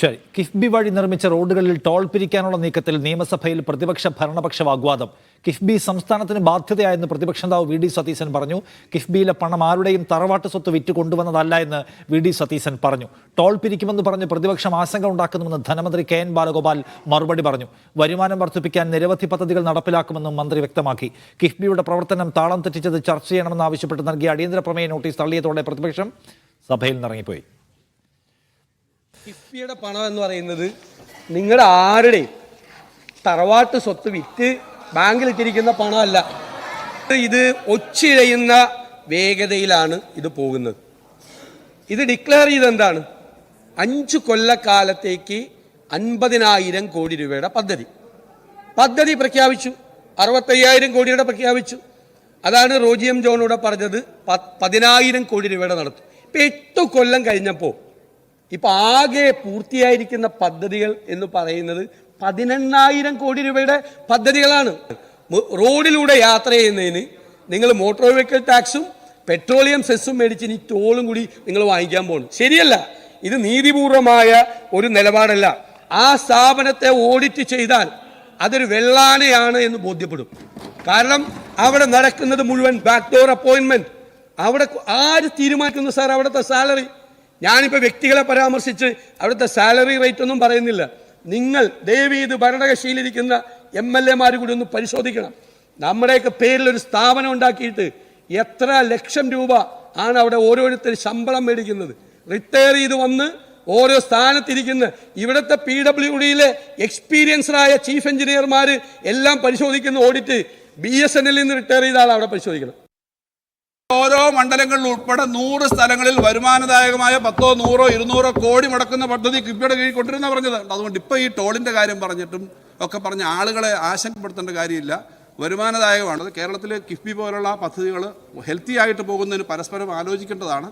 ശരി. കിഫ്ബി വഴി നിർമ്മിച്ച റോഡുകളിൽ ടോൾ പിരിക്കാനുള്ള നീക്കത്തിൽ നിയമസഭയിൽ പ്രതിപക്ഷ ഭരണപക്ഷ വാഗ്വാദം കിഫ്ബി സംസ്ഥാനത്തിന് ബാധ്യതയായെന്ന് പ്രതിപക്ഷ നേതാവ് വി ഡി സതീശൻ പറഞ്ഞു. കിഫ്ബിയിലെ പണം ആരുടെയും തറവാട്ട് സ്വത്ത് വിറ്റ് കൊണ്ടുവന്നതല്ല എന്ന് വി ഡി സതീശൻ പറഞ്ഞു. ടോൾ പിരിക്കുമെന്ന് പറഞ്ഞ് പ്രതിപക്ഷം ആശങ്ക ഉണ്ടാക്കുന്നുവെന്ന് ധനമന്ത്രി കെ എൻ ബാലഗോപാൽ മറുപടി പറഞ്ഞു. വരുമാനം വർദ്ധിപ്പിക്കാൻ നിരവധി പദ്ധതികൾ നടപ്പിലാക്കുമെന്നും മന്ത്രി വ്യക്തമാക്കി. കിഫ്ബിയുടെ പ്രവർത്തനം താളം തെറ്റിച്ചത് ചർച്ച ചെയ്യണമെന്നാവശ്യപ്പെട്ട് നൽകിയ അടിയന്തര പ്രമേയ നോട്ടീസ് തള്ളിയതോടെ പ്രതിപക്ഷം സഭയിൽ നിന്നിറങ്ങിപ്പോയി കിഫ്ബിയുടെ പണം എന്ന് പറയുന്നത് നിങ്ങളുടെ ആരുടെയും തറവാട്ട് സ്വത്ത് വിറ്റ് ബാങ്കിൽ ഇട്ടിരിക്കുന്ന പണമല്ല. ഇത് ഒച്ചിഴയുന്ന വേഗതയിലാണ് ഇത് പോകുന്നത്. ഇത് ഡിക്ലെയർ ചെയ്ത് എന്താണ്? അഞ്ച് കൊല്ലക്കാലത്തേക്ക് അൻപതിനായിരം കോടി രൂപയുടെ പദ്ധതി. പദ്ധതി പ്രഖ്യാപിച്ചു. അറുപത്തയ്യായിരം കോടിയുടെ പ്രഖ്യാപിച്ചു. അതാണ് റോജിയം ജോണൂടെ പറഞ്ഞത്. പതിനായിരം കോടി രൂപയുടെ നടത്തും. ഇപ്പം എട്ട് കൊല്ലം കഴിഞ്ഞപ്പോൾ ഇപ്പം ആകെ പൂർത്തിയായിരിക്കുന്ന പദ്ധതികൾ എന്ന് പറയുന്നത് പതിനെണ്ണായിരം കോടി രൂപയുടെ പദ്ധതികളാണ്. റോഡിലൂടെ യാത്ര ചെയ്യുന്നതിന് നിങ്ങൾ മോട്ടോർ വെഹിക്കിൾ ടാക്സും പെട്രോളിയം സെസ്സും മേടിച്ച് ഇനി ടോളും കൂടി നിങ്ങൾ വാങ്ങിക്കാൻ പോകുന്നു ശരിയല്ല. ഇത് നീതിപൂർവമായ ഒരു നിലപാടല്ല. ആ സ്ഥാപനത്തെ ഓഡിറ്റ് ചെയ്താൽ അതൊരു വെള്ളാനയാണ് എന്ന് ബോധ്യപ്പെടും. കാരണം അവിടെ നടക്കുന്നത് മുഴുവൻ ബാക്ക് ഡോർ അപ്പോയിന്റ്മെന്റ് അവിടെ ആര് തീരുമാനിക്കുന്നു സാർ അവിടുത്തെ സാലറി? ഞാനിപ്പോൾ വ്യക്തികളെ പരാമർശിച്ച് അവിടുത്തെ സാലറി റേറ്റ് ഒന്നും പറയുന്നില്ല. നിങ്ങൾ ദയവ് ചെയ്ത് ഭരണകക്ഷിയിലിരിക്കുന്ന എം എൽ എമാർ കൂടി ഒന്ന് പരിശോധിക്കണം. നമ്മുടെയൊക്കെ പേരിൽ ഒരു സ്ഥാപനം ഉണ്ടാക്കിയിട്ട് എത്ര ലക്ഷം രൂപ ആണ് അവിടെ ഓരോരുത്തർ ശമ്പളം മേടിക്കുന്നത്. റിട്ടയർ ചെയ്ത് വന്ന് ഓരോ സ്ഥാനത്തിരിക്കുന്ന ഇവിടുത്തെ പി ഡബ്ല്യു ഡിയിലെ എക്സ്പീരിയൻസ്ഡായ ചീഫ് എഞ്ചിനീയർമാർ എല്ലാം പരിശോധിക്കുന്ന ഓഡിറ്റ് ബി എസ് എൻ എല്ലിൽ നിന്ന് റിട്ടയർ ചെയ്ത അവിടെ പരിശോധിക്കണം. ഓരോ മണ്ഡലങ്ങളിൽ ഉൾപ്പെടെ നൂറ് സ്ഥലങ്ങളിൽ വരുമാനദായകമായ പത്തോ നൂറോ ഇരുന്നൂറോ കോടി മുടക്കുന്ന പദ്ധതി കിഫ്ബിയുടെ കീഴിൽ കൊണ്ടുവരുന്ന പറഞ്ഞത്. അതുകൊണ്ട് ഇപ്പോൾ ഈ ടോളിന്റെ കാര്യം പറഞ്ഞിട്ടും ഒക്കെ പറഞ്ഞ ആളുകളെ ആശങ്കപ്പെടുത്തേണ്ട കാര്യമില്ല. വരുമാനദായകമാണ്. കേരളത്തിലെ കിഫ്ബി പോലുള്ള പദ്ധതികൾ ഹെൽത്തി ആയിട്ട് പോകുന്നതിന് പരസ്പരം ആലോചിക്കേണ്ടതാണ്.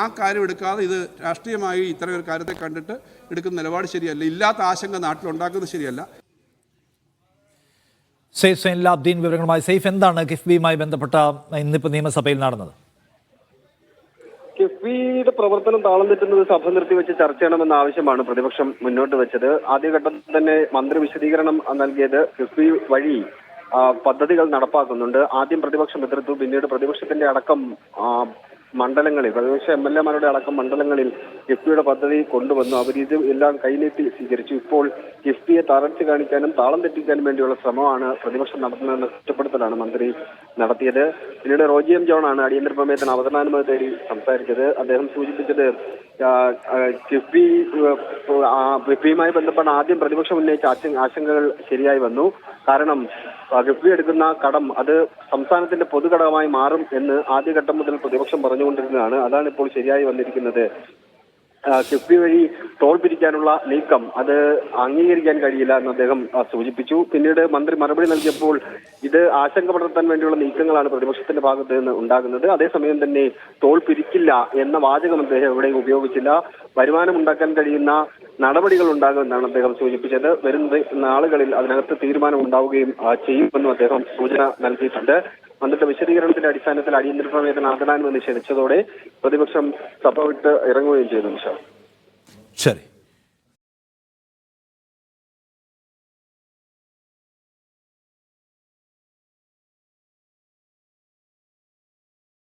ആ കാര്യം എടുക്കാതെ ഇത് രാഷ്ട്രീയമായി ഇത്തരം ഒരു കാര്യത്തെ കണ്ടിട്ട് എടുക്കുന്ന നിലപാട് ശരിയല്ല. ഇല്ലാത്ത ആശങ്ക നാട്ടിലുണ്ടാക്കുന്നത് ശരിയല്ല. സെയ്ഫ് സൈൻ ലാബ്ദീൻ വിവരങ്ങളുമായി സെയ്ഫ് എന്താണ് കിഫ്ബിയുമായി ബന്ധപ്പെട്ട ഇന്നിപ്പോൾ നിയമസഭയിൽ നടന്നത്? കിഫ്ബിയുടെ പ്രവർത്തനം താളം തെറ്റുന്നത് സഭ നിർത്തിവെച്ച് ചർച്ച ചെയ്യണമെന്ന ആവശ്യമാണ് പ്രതിപക്ഷം മുന്നോട്ട് വെച്ചത്. ആദ്യഘട്ടത്തിൽ തന്നെ മന്ത്രി വിശദീകരണം നൽകിയത് കിഫ്ബി വഴി പദ്ധതികൾ നടപ്പാക്കുന്നുണ്ട്. ആദ്യം പ്രതിപക്ഷം എതിർത്തു പിന്നീട് പ്രതിപക്ഷത്തിന്റെ അടക്കം മണ്ഡലങ്ങളിൽ പ്രതിപക്ഷ എം എൽ എമാരുടെ അടക്കം മണ്ഡലങ്ങളിൽ കിഫ്ബിയുടെ പദ്ധതി കൊണ്ടുവന്നു. അവർ ഇത് എല്ലാം കൈനീട്ടി സ്വീകരിച്ചു. ഇപ്പോൾ കിഫ്ബിയെ തളർച്ച കാണിക്കാനും താളം തെറ്റിക്കാനും വേണ്ടിയുള്ള ശ്രമമാണ് പ്രതിപക്ഷം നടത്തുന്നതെന്ന കുറ്റപ്പെടുത്തലാണ് മന്ത്രി നടത്തിയത്. പിന്നീട് റോജി എം ജോൺ ആണ് അടിയന്തര പ്രമേയത്തിന് അവതരണാനുമതി തേടി സംസാരിച്ചത്. അദ്ദേഹം സൂചിപ്പിച്ചത് കിഫ്ബി കിഫ്ബിയുമായി ബന്ധപ്പെട്ട ആദ്യം പ്രതിപക്ഷം ഉന്നയിച്ച ആശങ്കകൾ ശരിയായി വന്നു. കാരണം കിഫ്ബി എടുക്കുന്ന കടം അത് സംസ്ഥാനത്തിന്റെ പൊതുഘടകമായി മാറും എന്ന് ആദ്യഘട്ടം മുതൽ പ്രതിപക്ഷം പറഞ്ഞുകൊണ്ടിരുന്നതാണ്. അതാണ് ഇപ്പോൾ ശരിയായി വന്നിരിക്കുന്നത്. കിഫ്ബി വഴി ടോൾ പിരിക്കാനുള്ള നീക്കം അത് അംഗീകരിക്കാൻ കഴിയില്ല എന്ന് അദ്ദേഹം സൂചിപ്പിച്ചു. പിന്നീട് മന്ത്രി മറുപടി നൽകിയപ്പോൾ ഇത് ആശങ്ക പടർത്താൻ വേണ്ടിയുള്ള നീക്കങ്ങളാണ് പ്രതിപക്ഷത്തിന്റെ ഭാഗത്ത് നിന്ന് ഉണ്ടാകുന്നത്. അതേസമയം തന്നെ ടോൾ പിരിക്കില്ല എന്ന വാചകം അദ്ദേഹം എവിടെയും ഉപയോഗിച്ചില്ല. വരുമാനം ഉണ്ടാക്കാൻ കഴിയുന്ന നടപടികൾ ഉണ്ടാകുമെന്നാണ് അദ്ദേഹം സൂചിപ്പിച്ചത്. വരുന്ന നാളുകളിൽ അതിനകത്ത് തീരുമാനം ഉണ്ടാവുകയും ചെയ്യുമെന്നും അദ്ദേഹം സൂചന നൽകിയിട്ടുണ്ട്. മന്ത്രിയുടെ വിശദീകരണത്തിന്റെ അടിസ്ഥാനത്തിൽ അടിയന്തര പ്രമേയത്തിന് അവതരണാനുമതി നിഷേധിച്ചതോടെ പ്രതിപക്ഷം സഭ വിട്ട് ഇറങ്ങുകയും ചെയ്തു നിഷ ശരി